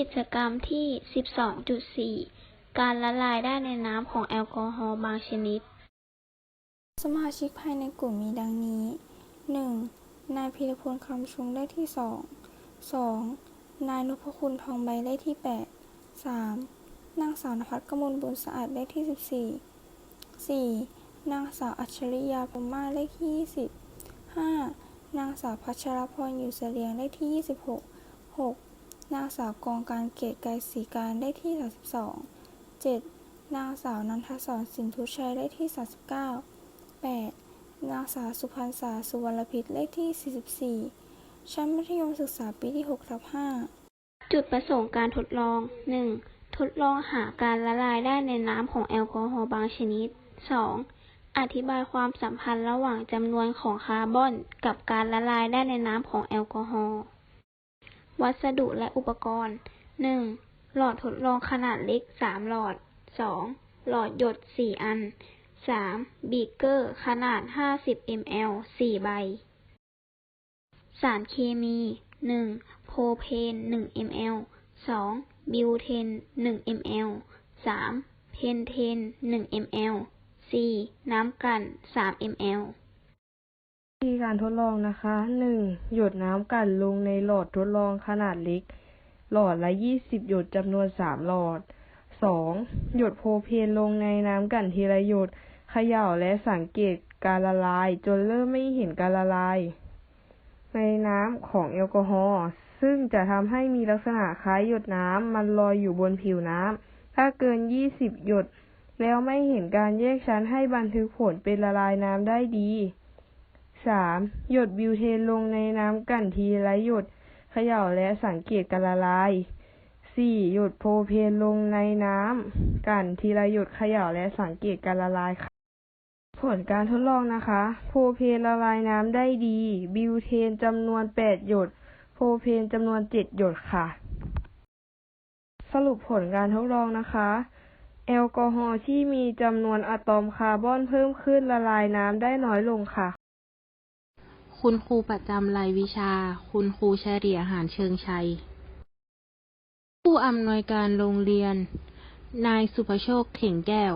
กิจกรรมที่ 12.4 การละลายได้ในน้ำของแอลกอฮอล์บางชนิด สมาชิกภายในกลุ่มมีดังนี้ 1. นายพีรพลคำชุงได้ที่ 2 2. นายนพคุณทองใบได้ที่ 8 3. นางสาวนภัสกมลบุญสะอาดได้ที่ 14 4. นางสาวอัจฉริยาพรมมาได้ที่ 20 5. นางสาวพัชรพรอยู่เสลียงได้ที่ 26 6. นางสาวกองการเกตไกรศรีการได้ที่ 32 7. นางสาวนันทศรสินทุชัยได้ที่ 39 8. นางสาวสุพรรณษาสุวรรณพิษเลขที่ 44 ชั้นมัธยมศึกษาปีที่6ทับ5จุดประสงค์การทดลอง 1. ทดลองหาการละลายได้ในน้ำของแอลกอฮอล์บางชนิด 2. อธิบายความสัมพันธ์ระหว่างจำนวนของคาร์บอน กับการละลายได้ในน้ำของแอลกอฮอล์ วัสดุและอุปกรณ์ 1. หลอดทดลองขนาดเล็ก 3 หลอด 2. หลอดหยด 4 อัน 3. บีเกอร์ ขนาด 50 ml 4 ใบ สารเคมี 1. โพเพน 1 ml 2. บิวเทน 1 ml 3. เพนเทน 1 ml 4. น้ำกลั่น3 ml วิธีการทดลองนะคะ 1. หยดน้ำกั่นลงในหลอดทดลองขนาดเล็ก หลอดละ 20 หยดจำนวน 3 หลอด 2. หยดโพเพนลงในน้ำกั่นทีละหยดเขย่าและสังเกตการละลาย จนเริ่มไม่เห็นการละลาย ในน้ำของแอลกอฮอล์ซึ่งจะทำให้มีลักษณะคล้ายหยดน้ำมันลอยอยู่บนผิวน้ำ ถ้าเกิน 20 หยด แล้วไม่เห็นการแยกชั้นให้บันทึกผลเป็นละลายน้ำได้ดี 3. หยดบิวเทนลงในน้ำกั่นทีละหยดเขย่าและสังเกตการละลาย 4. หยดโพเพนลงในน้ำกั่นทีละหยดเขย่าและสังเกตการละลายค่ะผลการทดลองนะคะ โพเพนละลายน้ำได้ดี บิวเทนจำนวน8หยด โพเพนจำนวน7หยดค่ะ สรุปผลการทดลองนะคะแอลกอฮอล์ที่มีจำนวนอะตอมคาร์บอนเพิ่มขึ้นละลายน้ำได้น้อยลงค่ะ คุณครูประจำรายวิชา คุณครูเฉลี่ยหารเชิงชัย ผู้อำนวยการโรงเรียน นายสุภโชคเข่งแก้ว